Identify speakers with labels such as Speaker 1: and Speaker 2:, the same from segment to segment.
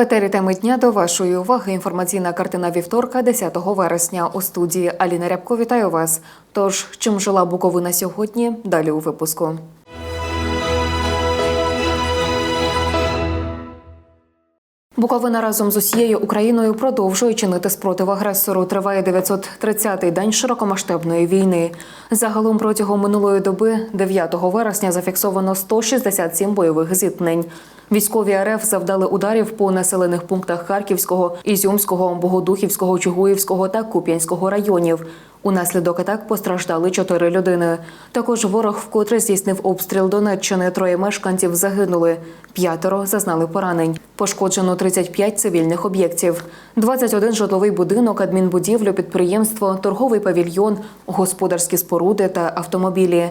Speaker 1: Етері теми дня до вашої уваги інформаційна картина вівторка, 10 вересня. У студії Аліна Рябко вітаю вас. Тож, чим жила Буковина сьогодні? Далі у випуску. Буковина разом з усією Україною продовжує чинити спротив агресору. Триває 930-й день широкомасштабної війни. Загалом протягом минулої доби, 9 вересня, зафіксовано 167 бойових зіткнень. Військові РФ завдали ударів по населених пунктах Харківського, Ізюмського, Богодухівського, Чугуївського та Куп'янського районів. Унаслідок атак постраждали чотири людини. Також ворог вкотре здійснив обстріл Донеччини. Троє мешканців загинули. П'ятеро зазнали поранень. Пошкоджено 35 цивільних об'єктів, 21 житловий будинок, адмінбудівлю, підприємство, торговий павільйон, господарські споруди та автомобілі.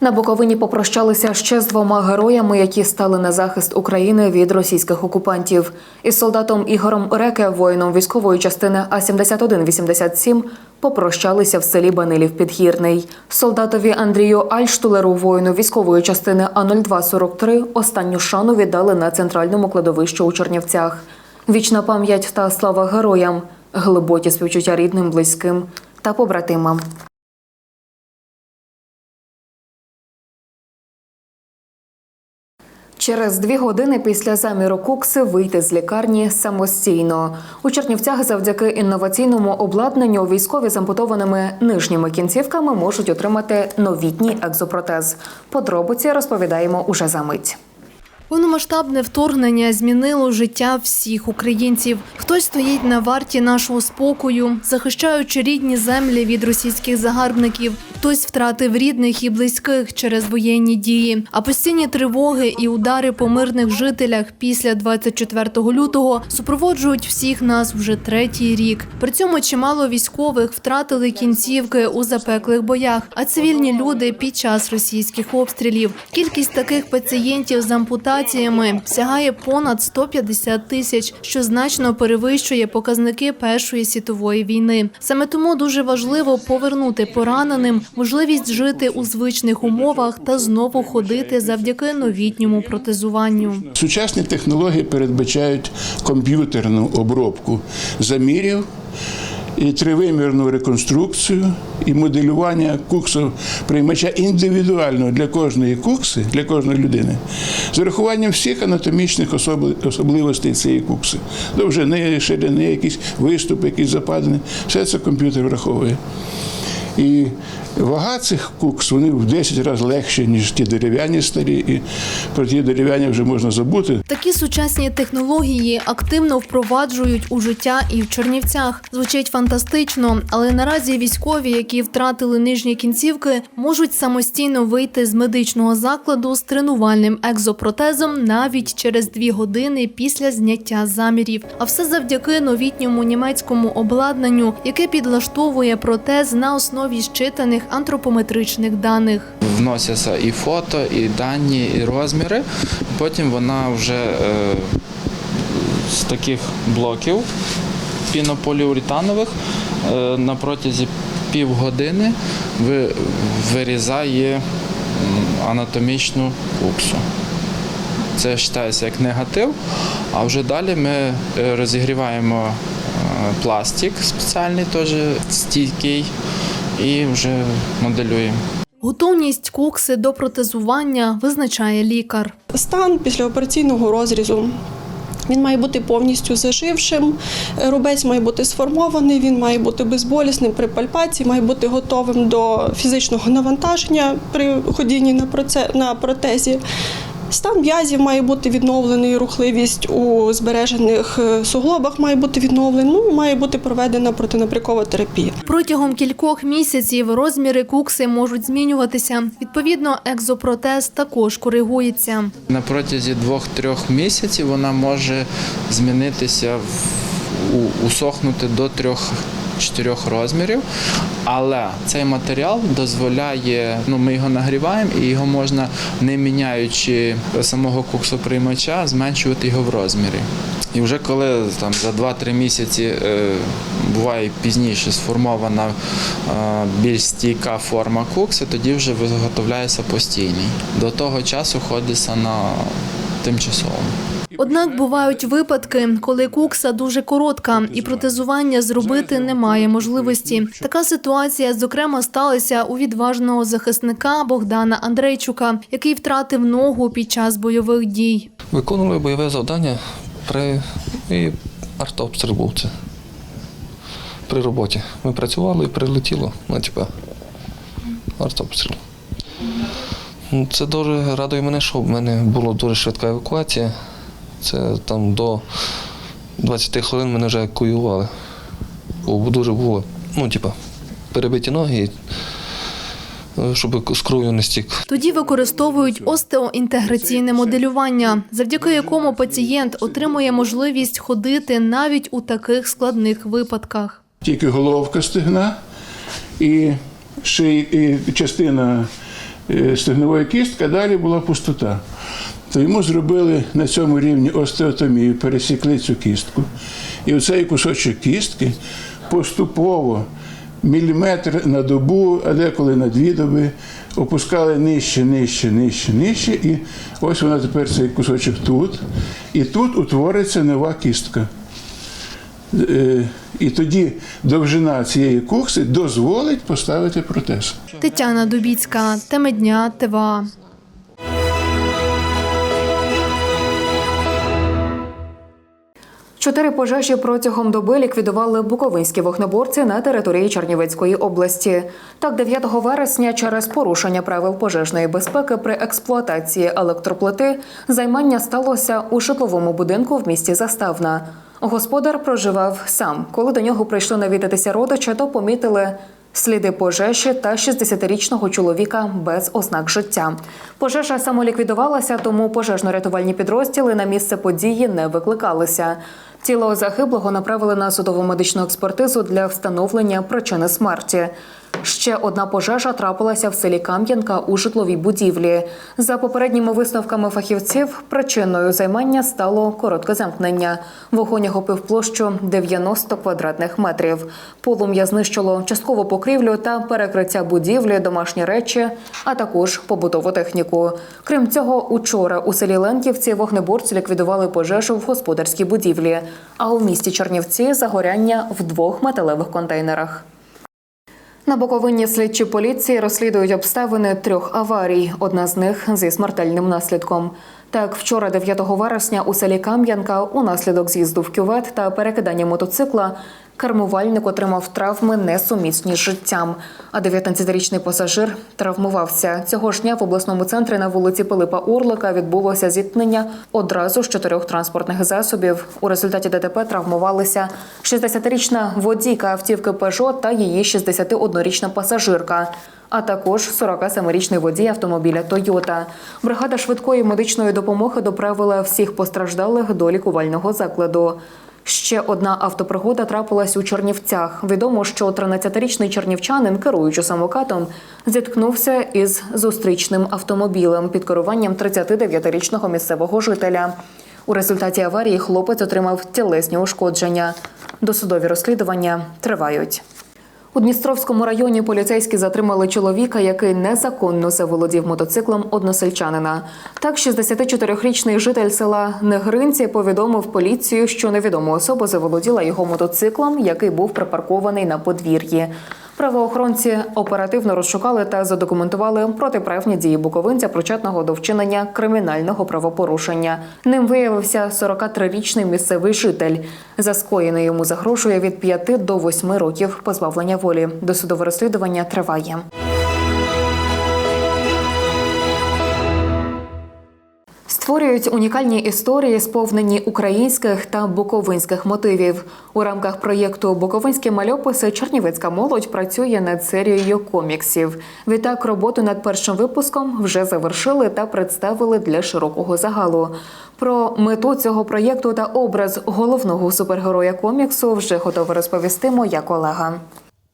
Speaker 1: На Буковині попрощалися ще з двома героями, які стали на захист України від російських окупантів. Із солдатом Ігорем Реке, воїном військової частини А 7187 попрощалися в селі Банилів Підгірний. Солдатові Андрію Альштулеру, воїну військової частини А 0243 останню шану віддали на центральному кладовищі у Чернівцях. Вічна пам'ять та слава героям, глибокі співчуття рідним, близьким та побратимам. Через дві години після заміру кукси вийти з лікарні самостійно. У Чернівцях завдяки інноваційному обладнанню військові з ампутованими нижніми кінцівками можуть отримати новітній екзопротез. Подробиці розповідаємо уже за мить.
Speaker 2: Повномасштабне вторгнення змінило життя всіх українців. Хтось стоїть на варті нашого спокою, захищаючи рідні землі від російських загарбників. Хтось втратив рідних і близьких через воєнні дії. А постійні тривоги і удари по мирних жителях після 24 лютого супроводжують всіх нас вже третій рік. При цьому чимало військових втратили кінцівки у запеклих боях, а цивільні люди під час російських обстрілів. Кількість таких пацієнтів з ампутаціями сягає понад 150 тисяч, що значно перевищує показники Першої світової війни. Саме тому дуже важливо повернути пораненим можливість жити у звичних умовах та знову ходити завдяки новітньому протезуванню.
Speaker 3: Сучасні технології передбачають комп'ютерну обробку замірів і тривимірну реконструкцію і моделювання куксу приймача індивідуально для кожної кукси, для кожної людини, з урахуванням всіх анатомічних особливостей цієї кукси. Довжини, ширини, якісь виступи, якісь западини. Все це комп'ютер враховує. І вага цих кукс вони в 10 разів легші, ніж ті дерев'яні старі, і про ті дерев'яні вже можна забути.
Speaker 2: Такі сучасні технології активно впроваджують у життя і в Чернівцях. Звучить фантастично, але наразі військові, які втратили нижні кінцівки, можуть самостійно вийти з медичного закладу з тренувальним екзопротезом навіть через дві години після зняття замірів. А все завдяки новітньому німецькому обладнанню, яке підлаштовує протез на основі щитаних антропометричних даних.
Speaker 4: вносяться і фото, і дані, і розміри. Потім вона вже е, з таких блоків пінополіуретанових е, на протязі півгодини ви- вирізає анатомічну куксу. Це вважається як негатив, а вже далі ми е, розігріваємо пластик спеціальний, теж стійкий, і вже моделюємо.
Speaker 2: Готовність кукси до протезування визначає лікар.
Speaker 5: Стан післяопераційного розрізу. Він має бути повністю зажившим, рубець має бути сформований, він має бути безболісним при пальпації, має бути готовим до фізичного навантаження при ходінні на, проце- на протезі. Стан м'язів має бути відновлений, рухливість у збережених е, суглобах має бути відновлена, ну і має бути проведена протинапрякова терапія.
Speaker 2: Протягом кількох місяців розміри кукси можуть змінюватися. Відповідно, екзопротез також коригується.
Speaker 4: На протязі двох-трьох місяців вона може змінитися, в- усохнути до трьох чотирьох розмірів. Але цей матеріал дозволяє, ну ми його нагріваємо і його можна, не міняючи самого куксоприймача, зменшувати його в розмірі. І вже коли там за 2-3 місяці е, буває пізніше сформована е, більш стійка форма кукси, тоді вже виготовляється постійний. До того часу ходиться на тимчасовому.
Speaker 6: Однак бувають випадки, коли кукса дуже коротка і протезування зробити немає можливості. Така ситуація, зокрема, сталася у відважного захисника Богдана Андрейчука, який втратив ногу під час бойових дій.
Speaker 7: Виконували бойове завдання при і артобстріл був це. При роботі. Ми працювали і прилетіло, ну, типа, артобстріл. Це дуже радує мене, що в мене була дуже швидка евакуація. Це там до 20 хвилин мене вже евакуювали. Бо дуже було, ну, типа, перебиті ноги, е, щоб з кров'ю не стік.
Speaker 6: Тоді використовують остеоінтеграційне моделювання, завдяки якому пацієнт отримує можливість ходити навіть у таких складних випадках.
Speaker 2: Тільки головка стегна і, ший, і частина стегнової кістки, далі була пустота. То йому зробили на цьому рівні остеотомію, пересікли цю кістку. І оцей кусочок кістки поступово міліметр на добу, а деколи на дві доби, опускали нижче, нижче, нижче, нижче. І ось вона тепер цей кусочок тут. І тут утвориться нова кістка. Е, І тоді довжина цієї кукси дозволить поставити протез.
Speaker 6: Тетяна Дубіцька, теми дня, ТВА.
Speaker 1: Чотири пожежі протягом доби ліквідували буковинські вогнеборці на території Чернівецької області. Так, 9 вересня, через порушення правил пожежної безпеки при експлуатації електроплити, займання сталося у житловому будинку в місті Заставна. Господар проживав сам. Коли до нього прийшли навідатися родичі, то помітили сліди пожежі та 60-річного чоловіка без ознак життя. Пожежа самоліквідувалася, тому пожежно-рятувальні підрозділи на місце події не викликалися. Тіло загиблого направили на судово медичну експертизу для встановлення причини смерті. Ще одна пожежа трапилася в селі Кам'янка у житловій будівлі. За попередніми висновками фахівців, причиною займання стало коротке замкнення. Вогонь охопив площу 90 квадратних метрів. Полум'я знищило часткову покрівлю та перекриття будівлі, домашні речі, а також побутову техніку. Крім цього, учора у селі Ленківці вогнеборці ліквідували пожежу в господарській будівлі. А у місті Чернівці загоряння в двох металевих контейнерах. На Буковині слідчі поліції розслідують обставини трьох аварій. Одна з них зі смертельним наслідком. Так, вчора, 9 вересня, у селі Кам'янка, унаслідок з'їзду в кювет та перекидання мотоцикла, кермувальник отримав травми несумісні з життям. А 19-річний пасажир травмувався. Цього ж дня в обласному центрі на вулиці Пилипа Орлика відбулося зіткнення одразу з чотирьох транспортних засобів. У результаті ДТП травмувалися 60-річна водійка автівки Пежо та її 61-річна пасажирка. А також 47-річний водій автомобіля Тойота. Бригада швидкої медичної допомоги доправила всіх постраждалих до лікувального закладу. Ще одна автопригода трапилась у Чернівцях. Відомо, що 13-річний чернівчанин, керуючи самокатом, зіткнувся із зустрічним автомобілем під керуванням 39-річного місцевого жителя. У результаті аварії хлопець отримав тілесні ушкодження. Досудові розслідування тривають. У Дністровському районі поліцейські затримали чоловіка, який незаконно заволодів мотоциклом односельчанина. Так, 64-річний житель села Негринці повідомив поліцію, що невідома особа заволоділа його мотоциклом, який був припаркований на подвір'ї. Правоохоронці оперативно розшукали та задокументували протиправні дії буковинця, причетного до вчинення кримінального правопорушення. Ним виявився 43-річний місцевий житель. За скоєне йому загрожує від 5 до 8 років позбавлення волі. Досудове розслідування триває. Створюють унікальні історії, сповнені українських та буковинських мотивів. У рамках проєкту Буковинські мальописи Чернівецька молодь працює над серією коміксів. Відтак, роботу над першим випуском вже завершили та представили для широкого загалу. Про мету цього проєкту та образ головного супергероя коміксу вже готова розповісти моя колега.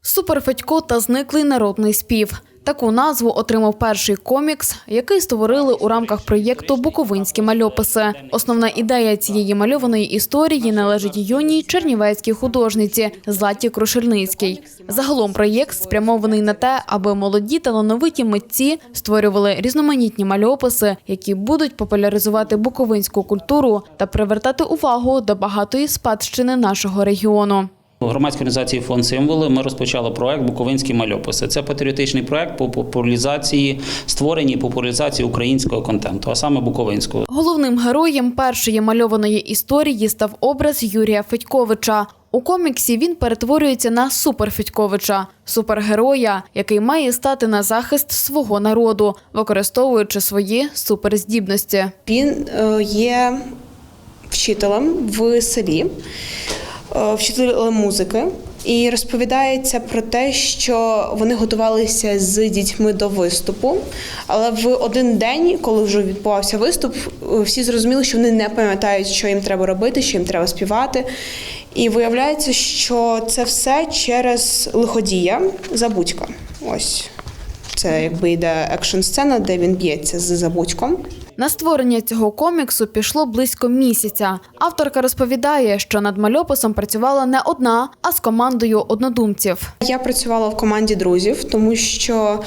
Speaker 6: Суперфедько та зниклий народний спів. Таку назву отримав перший комікс, який створили у рамках проєкту Буковинські мальописи. Основна ідея цієї мальованої історії належить юній чернівецькій художниці Златі Крушельницькій. Загалом проєкт спрямований на те, аби молоді талановиті митці створювали різноманітні мальописи, які будуть популяризувати буковинську культуру та привертати увагу до багатої спадщини нашого регіону.
Speaker 8: У громадській організації фонд символи ми розпочали проект Буковинські мальописи. Це патріотичний проект по популяризації створенні і популяризації українського контенту, а саме буковинського.
Speaker 6: Головним героєм першої мальованої історії став образ Юрія Федьковича. У коміксі він перетворюється на суперфедьковича, супергероя, який має стати на захист свого народу, використовуючи свої суперздібності.
Speaker 9: Він е, є вчителем в селі, е, музики. І розповідається про те, що вони готувалися з дітьми до виступу. Але в один день, коли вже відбувався виступ, всі зрозуміли, що вони не пам'ятають, що їм треба робити, що їм треба співати. І виявляється, що це все через лиходія Забудька. Ось це якби йде екшн сцена, де він б'ється з забудьком.
Speaker 6: На створення цього коміксу пішло близько місяця. Авторка розповідає, що над мальописом працювала не одна, а з командою однодумців.
Speaker 9: Я працювала в команді друзів, тому що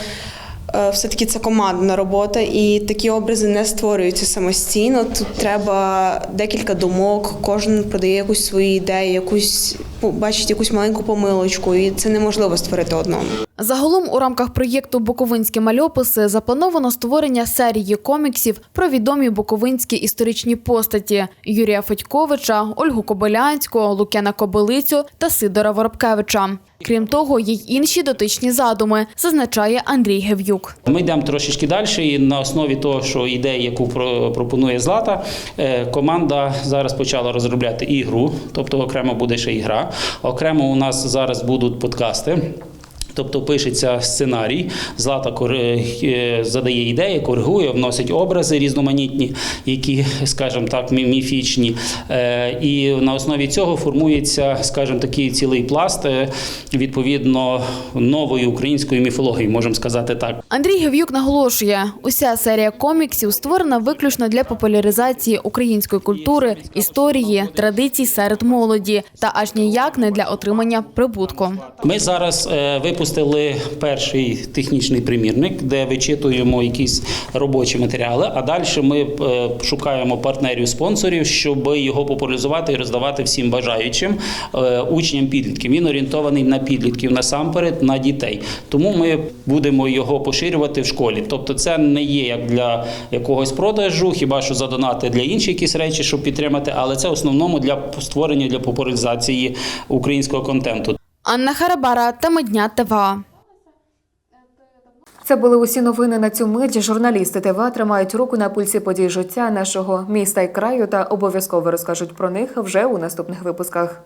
Speaker 9: е, все-таки це командна робота, і такі образи не створюються самостійно. Тут треба декілька думок, кожен продає якусь свою ідею, якусь бачить якусь маленьку помилочку, і це неможливо створити одному.
Speaker 6: Загалом у рамках проєкту Буковинські мальописи заплановано створення серії коміксів про відомі буковинські історичні постаті Юрія Федьковича, Ольгу Кобилянську, Лук'яна Кобилицю та Сидора Воробкевича. Крім того, є й інші дотичні задуми, зазначає Андрій Гев'юк.
Speaker 8: Ми йдемо трошечки далі, і на основі того, що ідея, яку про- пропонує Злата, е, команда зараз почала розробляти ігру, тобто окремо буде ще ігра. Окремо у нас зараз будуть подкасти. Тобто пишеться сценарій, Злата кори- е, задає ідеї, коригує, вносить образи різноманітні, які, скажімо так, міфічні. Е, І на основі цього формується, скажімо, такий цілий пласт е, відповідно нової української міфології, можемо сказати так.
Speaker 6: Андрій Гев'юк наголошує, уся серія коміксів створена виключно для популяризації української культури, історії, традицій серед молоді та аж ніяк не для отримання прибутку.
Speaker 8: Ми зараз е, випустили перший технічний примірник, де вичитуємо якісь робочі матеріали. А далі ми е, шукаємо партнерів спонсорів, щоб його популяризувати і роздавати всім бажаючим е, учням підлітків. Він орієнтований на підлітків насамперед, на дітей. Тому ми будемо його поширювати в школі. Тобто, це не є як для якогось продажу, хіба що задонати для інших якісь речі, щоб підтримати, але це в основному для створення для популяризації українського контенту.
Speaker 6: Анна Харабара та Медня ТВА.
Speaker 1: Це були усі новини на цю мить. Журналісти ТВА тримають руку на пульсі подій життя нашого міста і краю та обов'язково розкажуть про них вже у наступних випусках.